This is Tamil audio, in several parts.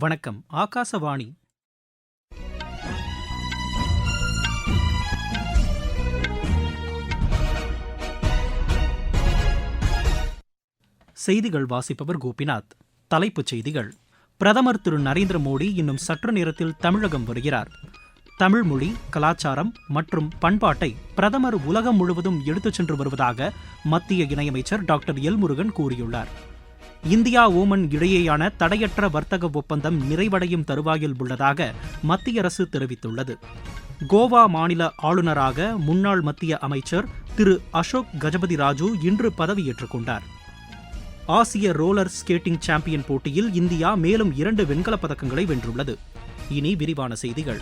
வணக்கம் ஆகாசவாணி. செய்திகள் வாசிப்பவர் கோபிநாத். தலைப்புச் செய்திகள். பிரதமர் திரு நரேந்திர மோடி இன்னும் சற்று நேரத்தில் தமிழகம் வருகிறார். தமிழ் மொழி கலாச்சாரம் மற்றும் பண்பாட்டை பிரதமர் உலகம் முழுவதும் எடுத்துச் சென்று வருவதாக மத்திய இணையமைச்சர் டாக்டர் எல் முருகன் கூறியுள்ளார். இந்தியா ஓமன் இடையேயான தடையற்ற வர்த்தக ஒப்பந்தம் நிறைவடையும் தருவாயில் உள்ளதாக மத்திய அரசு தெரிவித்துள்ளது. கோவா மாநில ஆளுநராக முன்னாள் மத்திய அமைச்சர் திரு அசோக் கஜபதி ராஜு இன்று பதவியேற்றுக் கொண்டார். ஆசிய ரோலர் ஸ்கேட்டிங் சாம்பியன் போட்டியில் இந்தியா மேலும் இரண்டு வெண்கலப் பதக்கங்களை வென்றுள்ளது. இனி விரிவான செய்திகள்.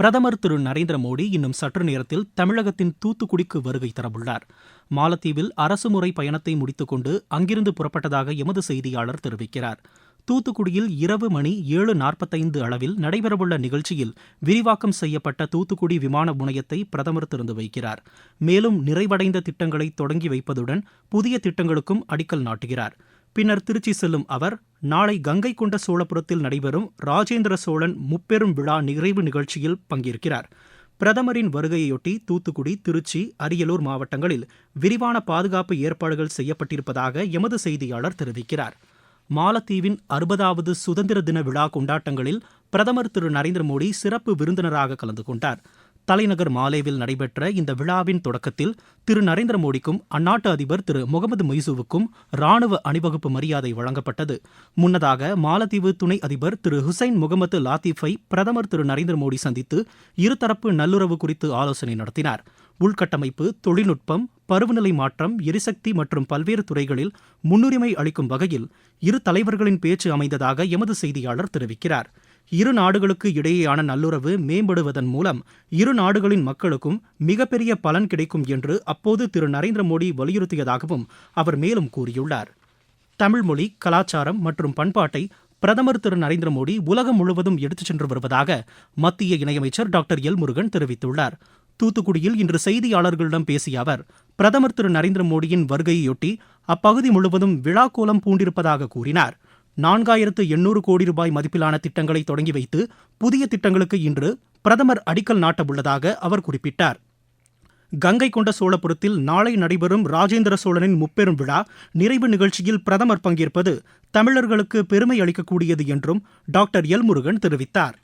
பிரதமர் திரு நரேந்திர மோடி இன்னும் சற்று நேரத்தில் தமிழகத்தின் தூத்துக்குடிக்கு வருகை தரவுள்ளார். மாலத்தீவில் அரசுமுறை பயணத்தை முடித்துக்கொண்டு அங்கிருந்து புறப்பட்டதாக எமது செய்தியாளர் தெரிவிக்கிறார். தூத்துக்குடியில் இரவு மணி ஏழு நாற்பத்தைந்து அளவில் நடைபெறவுள்ள நிகழ்ச்சியில் விரிவாக்கம் செய்யப்பட்ட தூத்துக்குடி விமான முனையத்தை பிரதமர் திறந்து வைக்கிறார். மேலும் நிறைவடைந்த திட்டங்களை தொடங்கி வைப்பதுடன் புதிய திட்டங்களுக்கும் அடிக்கல் நாட்டுகிறார். பின்னர் திருச்சி செல்லும் அவர் நாளை கங்கை கொண்ட சோழபுரத்தில் நடைபெறும் ராஜேந்திர சோழன் முப்பெரும் விழா நிறைவு நிகழ்ச்சியில் பங்கேற்கிறார். பிரதமரின் வருகையொட்டி தூத்துக்குடி திருச்சி அரியலூர் மாவட்டங்களில் விரிவான பாதுகாப்பு ஏற்பாடுகள் செய்யப்பட்டிருப்பதாக எமது செய்தியாளர் தெரிவிக்கிறார். மாலத்தீவின் அறுபதாவது சுதந்திர தின விழா கொண்டாட்டங்களில் பிரதமர் திரு நரேந்திர மோடி சிறப்பு விருந்தினராக கலந்து கொண்டார். தலைநகர் மாலேவில் நடைபெற்ற இந்த விழாவின் தொடக்கத்தில் திரு நரேந்திர மோடிக்கும் அந்நாட்டு அதிபர் திரு முகமது மொய்சுவுக்கும் ராணுவ அணிவகுப்பு மரியாதை வழங்கப்பட்டது. முன்னதாக மாலத்தீவு துணை அதிபர் திரு ஹுசைன் முகமது லாத்தீஃபை பிரதமர் திரு நரேந்திர மோடி சந்தித்து இருதரப்பு நல்லுறவு குறித்து ஆலோசனை நடத்தினார். உள்கட்டமைப்பு தொழில்நுட்பம் பருவநிலை மாற்றம் எரிசக்தி மற்றும் பல்வேறு துறைகளில் முன்னுரிமை அளிக்கும் வகையில் இரு தலைவர்களின் பேச்சு அமைந்ததாக எமது செய்தியாளர் தெரிவிக்கிறார். இரு நாடுகளுக்கு இடையேயான நல்லுறவு மேம்படுவதன் மூலம் இரு நாடுகளின் மக்களுக்கும் மிகப்பெரிய பலன் கிடைக்கும் என்று அப்போது திரு நரேந்திர மோடி வலியுறுத்தியதாகவும் அவர் மேலும் கூறியுள்ளார். தமிழ் மொழி கலாச்சாரம் மற்றும் பண்பாட்டை பிரதமர் திரு நரேந்திர மோடி உலகம் முழுவதும் எடுத்துச் சென்று வருவதாக மத்திய இணையமைச்சர் டாக்டர் எல் முருகன் தெரிவித்துள்ளார். தூத்துக்குடியில் இன்று செய்தியாளர்களிடம் பேசிய அவர் பிரதமர் திரு நரேந்திர மோடியின் வருகையொட்டி அப்பகுதி முழுவதும் விழாக்கோலம் பூண்டிருப்பதாக கூறினார். நான்காயிரத்து எண்ணூறு கோடி ரூபாய் மதிப்பிலான திட்டங்களை தொடங்கி வைத்து புதிய திட்டங்களுக்கு இன்று பிரதமர் அடிக்கல் நாட்டவுள்ளதாக அவர் குறிப்பிட்டார். கங்கை கொண்ட சோழபுரத்தில் நாளை நடைபெறும் ராஜேந்திர சோழனின் முப்பெரும் விழா நிறைவு நிகழ்ச்சியில் பிரதமர் பங்கேற்பது தமிழர்களுக்கு பெருமை அளிக்கக்கூடியது என்றும் டாக்டர் எல் முருகன் தெரிவித்தார்.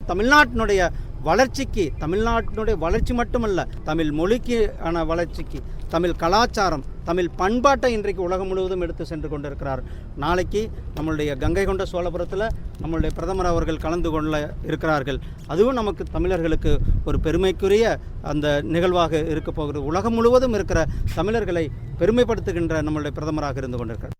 தமிழ்நாட்டினுடைய வளர்ச்சிக்கு தமிழ்நாட்டினுடைய வளர்ச்சி மட்டுமல்ல தமிழ் மொழிக்கு ஆன வளர்ச்சிக்கு தமிழ் கலாச்சாரம் தமிழ் பண்பாட்டை இன்றைக்கு உலகம் முழுவதும் எடுத்து சென்று கொண்டிருக்கிறார். நாளைக்கு நம்மளுடைய கங்கை கொண்ட சோழபுரத்தில் நம்மளுடைய பிரதமர் அவர்கள் கலந்து கொள்ள இருக்கிறார்கள். அதுவும் நமக்கு தமிழர்களுக்கு ஒரு பெருமைக்குரிய அந்த நிகழ்வாக இருக்க போகிறது உலகம் முழுவதும் இருக்கிற தமிழர்களை பெருமைப்படுத்துகின்ற நம்மளுடைய பிரதமராக இருந்து கொண்டிருக்கிறார்.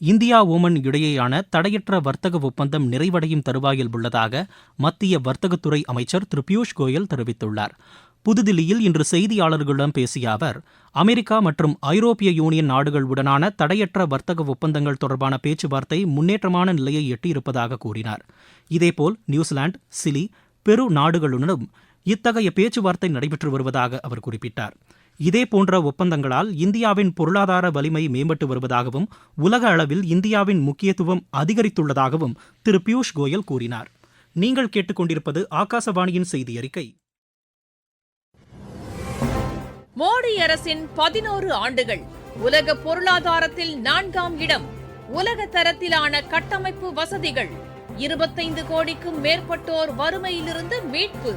இந்தியா ஓமன் இடையேயான தடையற்ற வர்த்தக ஒப்பந்தம் நிறைவடையும் தருவாயில் உள்ளதாக மத்திய வர்த்தகத்துறை அமைச்சர் திரு பியூஷ் கோயல் தெரிவித்துள்ளார். புதுதில்லியில் இன்று செய்தியாளர்களிடம் பேசிய அவர் அமெரிக்கா மற்றும் ஐரோப்பிய யூனியன் நாடுகளுடனான தடையற்ற வர்த்தக ஒப்பந்தங்கள் தொடர்பான பேச்சுவார்த்தை முன்னேற்றமான நிலையை எட்டியிருப்பதாக கூறினார். இதேபோல் நியூசிலாந்து சிலி பெரு நாடுகளுடனும் இத்தகைய பேச்சுவார்த்தை நடைபெற்று வருவதாக அவர் குறிப்பிட்டார். இதேபோன்ற ஒப்பந்தங்களால் இந்தியாவின் பொருளாதார வலிமை மேம்பட்டு வருவதாகவும் உலக அளவில் இந்தியாவின் முக்கியத்துவம் அதிகரித்துள்ளதாகவும் திரு பியூஷ் கோயல் கூறினார். நீங்கள் கேட்டுக்கொண்டிருப்பது ஆகாசவாணியின் செய்தி அறிக்கை. மோடி அரசின் பதினோரு ஆண்டுகள் உலக பொருளாதாரத்தில் நான்காம் இடம் உலக தரத்திலான கட்டமைப்பு வசதிகள் இருபத்தைந்து கோடிக்கும் மேற்பட்டோர் வறுமையிலிருந்து மீட்பு.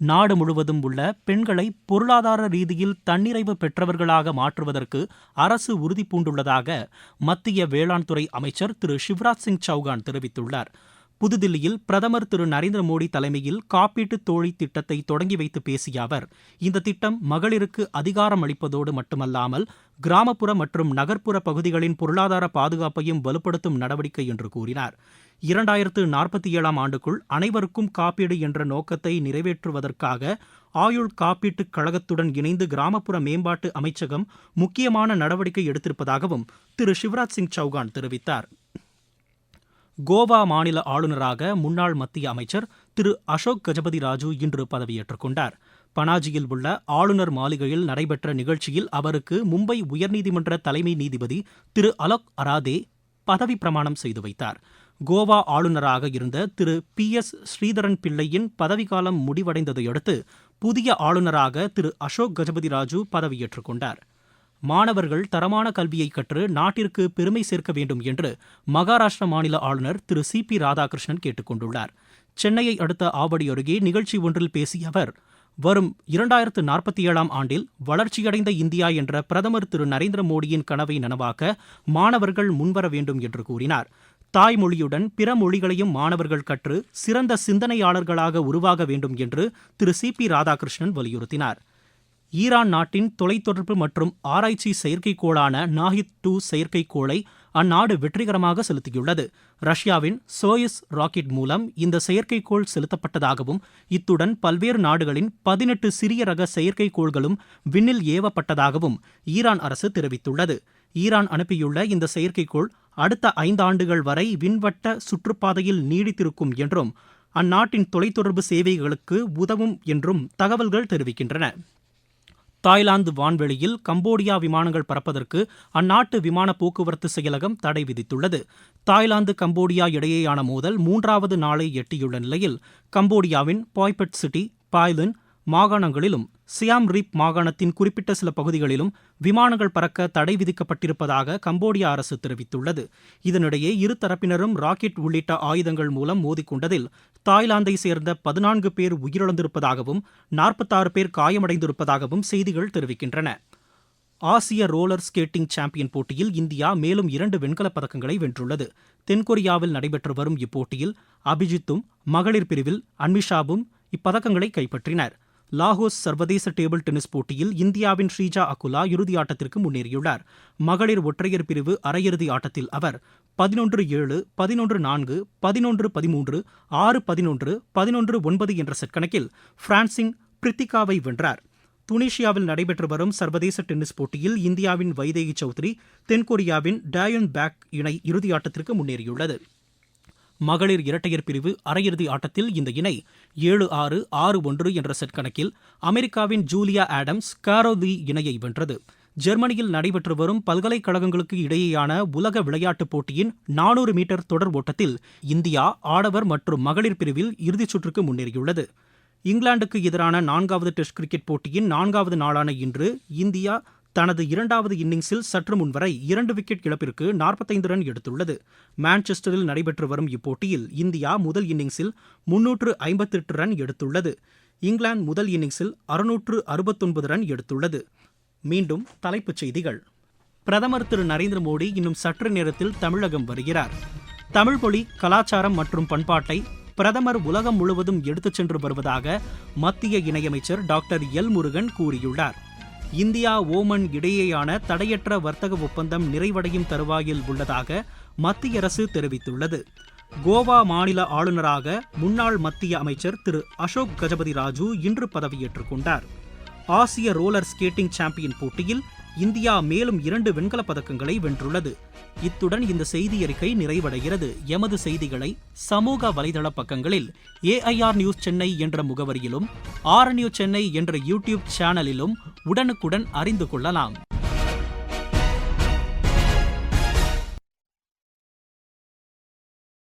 நாடு முழுவதும் உள்ள பெண்களை பொருளாதார ரீதியில் தன்னிறைவு பெற்றவர்களாக மாற்றுவதற்கு அரசு உறுதி பூண்டுள்ளதாக மத்திய வேளாண் துறை அமைச்சர் திரு சிவராஜ் சிங் சௌகான் தெரிவித்துள்ளார். புதுதில்லியில் பிரதமர் திரு நரேந்திர மோடி தலைமையில் காப்பீட்டு தோழி திட்டத்தை தொடங்கி வைத்து பேசிய அவர் இந்த திட்டம் மகளிருக்கு அதிகாரம் அளிப்பதோடு மட்டுமல்லாமல் கிராமப்புற மற்றும் நகர்ப்புற பகுதிகளின் பொருளாதார பாதுகாப்பையும் வலுப்படுத்தும் நடவடிக்கை என்று கூறினார். இரண்டாயிரத்து நாற்பத்தி ஏழாம் ஆண்டுக்குள் அனைவருக்கும் காப்பீடு என்ற நோக்கத்தை நிறைவேற்றுவதற்காக ஆயுள் காப்பீட்டுக் கழகத்துடன் இணைந்து கிராமப்புற மேம்பாட்டு அமைச்சகம் முக்கியமான நடவடிக்கை எடுத்திருப்பதாகவும் திரு சிவராஜ் சிங் சௌகான் தெரிவித்தார். கோவா மாநில ஆளுநராக முன்னாள் மத்திய அமைச்சர் திரு அசோக் கஜபதி ராஜு இன்று பதவியேற்றுக் கொண்டார். பனாஜியில் உள்ள ஆளுநர் மாளிகையில் நடைபெற்ற நிகழ்ச்சியில் அவருக்கு மும்பை உயர்நீதிமன்ற தலைமை நீதிபதி திரு அலோக் அராதே பதவி பிரமாணம் செய்து வைத்தார். கோவா ஆளுநராக இருந்த திரு பி எஸ் ஸ்ரீதரன் பிள்ளையின் பதவிக்காலம் முடிவடைந்ததையடுத்து புதிய ஆளுநராக திரு அசோக் கஜபதி ராஜு பதவியேற்றுக் கொண்டார். மாணவர்கள் தரமான கல்வியை கற்று நாட்டிற்கு பெருமை சேர்க்க வேண்டும் என்று மகாராஷ்டிர மாநில ஆளுநர் திரு சி பி ராதாகிருஷ்ணன் கேட்டுக்கொண்டுள்ளார் சென்னையை அடுத்த ஆவடி அருகே நிகழ்ச்சி ஒன்றில் பேசிய அவர் வரும் இரண்டாயிரத்து நாற்பத்தி ஏழாம் ஆண்டில் வளர்ச்சியடைந்த இந்தியா என்ற பிரதமர் திரு நரேந்திர மோடியின் கனவை நனவாக்க மாணவர்கள் முன்வர வேண்டும் என்று கூறினார். தாய்மொழியுடன் பிற மொழிகளையும் மாணவர்கள் கற்று சிறந்த சிந்தனையாளர்களாக உருவாக வேண்டும் என்று திரு சி பி ராதாகிருஷ்ணன் வலியுறுத்தினார். ஈரான் நாட்டின் தொலைத்தொடர்பு மற்றும் ஆராய்ச்சி செயற்கைக்கோளான நாஹித் டூ செயற்கைக்கோளை அந்நாடு வெற்றிகரமாக செலுத்தியுள்ளது. ரஷ்யாவின் சோயிஸ் ராக்கெட் மூலம் இந்த செயற்கைக்கோள் செலுத்தப்பட்டதாகவும் இத்துடன் பல்வேறு நாடுகளின் பதினெட்டு சிறிய ரக செயற்கைக்கோள்களும் விண்ணில் ஏவப்பட்டதாகவும் ஈரான் அரசு தெரிவித்துள்ளது. ஈரான் அனுப்பியுள்ள இந்த செயற்கைக்கோள் அடுத்த ஐந்தாண்டுகள் வரை விண்வட்ட சுற்றுப்பாதையில் நீடித்திருக்கும் என்றும் அந்நாட்டின் தொலைத்தொடர்பு சேவைகளுக்கு உதவும் என்றும் தகவல்கள் தெரிவிக்கின்றன. தாய்லாந்து வான்வெளியில் கம்போடியா விமானங்கள் பறப்பதற்கு அந்நாட்டு விமான போக்குவரத்து செயலகம் தடை விதித்துள்ளது. தாய்லாந்து கம்போடியா இடையேயான மோதல் மூன்றாவது நாளை எட்டியுள்ள நிலையில் கம்போடியாவின் பாய்பெட் சிட்டி பாய்லின் மாகாணங்களிலும் சியாம் ரீப் மாகாணத்தின் குறிப்பிட்ட சில பகுதிகளிலும் விமானங்கள் பறக்க தடை விதிக்கப்பட்டிருப்பதாக கம்போடியா அரசு தெரிவித்துள்ளது. இதனிடையே இரு தரப்பினரும் ராக்கெட் உள்ளிட்ட ஆயுதங்கள் மூலம் மோதிக்கொண்டதில் தாய்லாந்தை சேர்ந்த பதினான்கு பேர் உயிரிழந்திருப்பதாகவும் நாற்பத்தாறு பேர் காயமடைந்திருப்பதாகவும் செய்திகள் தெரிவிக்கின்றன. ஆசிய ரோலர் ஸ்கேட்டிங் சாம்பியன் போட்டியில் இந்தியா மேலும் இரண்டு வெண்கலப் பதக்கங்களை வென்றுள்ளது. தென்கொரியாவில் நடைபெற்று வரும் இப்போட்டியில் அபிஜித்தும் மகளிர் பிரிவில் அன்மிஷாவும் இப்பதக்கங்களை கைப்பற்றினர். லாகோஸ் சர்வதேச டேபிள் டென்னிஸ் போட்டியில் இந்தியாவின் ஸ்ரீஜா அகுலா இறுதியாட்டத்திற்கு முன்னேறியுள்ளார். மகளிர் ஒற்றையர் பிரிவு அரையிறுதி ஆட்டத்தில் அவர் பதினொன்று ஏழு பதினொன்று நான்கு பதினொன்று பதிமூன்று ஆறு பதினொன்று பதினொன்று ஒன்பது என்ற செட் கணக்கில் பிரான்சின் பிரித்திகாவை வென்றார். துனிஷியாவில் நடைபெற்று வரும் சர்வதேச டென்னிஸ் போட்டியில் இந்தியாவின் வைதேகி சௌத்ரி தென்கொரியாவின் டயன் பேக் இணை இறுதியாட்டத்திற்கு முன்னேறியுள்ளது. மகளிர் இரட்டையர் பிரிவு அரையிறுதி ஆட்டத்தில் இந்த இணை ஏழு ஆறு ஆறு ஒன்று என்ற செட் கணக்கில் அமெரிக்காவின் ஜூலியா ஆடம்ஸ் காரோதி இணையை வென்றது. ஜெர்மனியில் நடைபெற்று வரும் பல்கலைக்கழகங்களுக்கு இடையேயான உலக விளையாட்டுப் போட்டியின் நானூறு மீட்டர் தொடர் ஓட்டத்தில் இந்தியா ஆடவர் மற்றும் மகளிர் பிரிவில் இறுதிச் சுற்றுக்கு முன்னேறியுள்ளது. இங்கிலாந்துக்கு எதிரான நான்காவது டெஸ்ட் கிரிக்கெட் போட்டியின் நான்காவது நாளான இன்று இந்தியா தனது இரண்டாவது இன்னிங்ஸில் சற்று முன்வரை இரண்டு விக்கெட் இழப்பிற்கு நாற்பத்தைந்து ரன் எடுத்துள்ளது. மான்செஸ்டரில் நடைபெற்று வரும் இப்போட்டியில் இந்தியா முதல் இன்னிங்ஸில் முன்னூற்று ஐம்பத்தெட்டு ரன் எடுத்துள்ளது. இங்கிலாந்து முதல் இன்னிங்ஸில் அறுநூற்று அறுபத்தொன்பது ரன் எடுத்துள்ளது. மீண்டும் தலைப்புச் செய்திகள். பிரதமர் திரு நரேந்திர மோடி இன்னும் சற்று நேரத்தில் தமிழகம் வருகிறார். தமிழ் மொழி கலாச்சாரம் மற்றும் பண்பாட்டை பிரதமர் உலகம் முழுவதும் எடுத்துச் சென்று வருவதாக மத்திய இணையமைச்சர் டாக்டர் எல் முருகன் கூறியுள்ளார். இந்தியா ஓமன் இடையேயான தடையற்ற வர்த்தக ஒப்பந்தம் நிறைவடையும் தருவாயில் உள்ளதாக மத்திய அரசு தெரிவித்துள்ளது. கோவா மாநில ஆளுநராக முன்னாள் மத்திய அமைச்சர் திரு அசோக் கஜபதி ராஜு இன்று பதவியேற்றுக் கொண்டார். ஆசிய ரோலர் ஸ்கேட்டிங் சாம்பியன் போட்டியில் இந்தியா மேலும் இரண்டு வெண்கலப் பதக்கங்களை வென்றுள்ளது. இத்துடன் இந்த செய்தி அறிக்கை நிறைவடைகிறது. எமது செய்திகளை சமூக வலைதள பக்கங்களில் ஏஐஆர் நியூஸ் சென்னை என்ற முகவரியிலும் ஆர் நியூஸ் சென்னை என்ற யூடியூப் சேனலிலும் உடனுக்குடன் அறிந்து கொள்ளலாம்.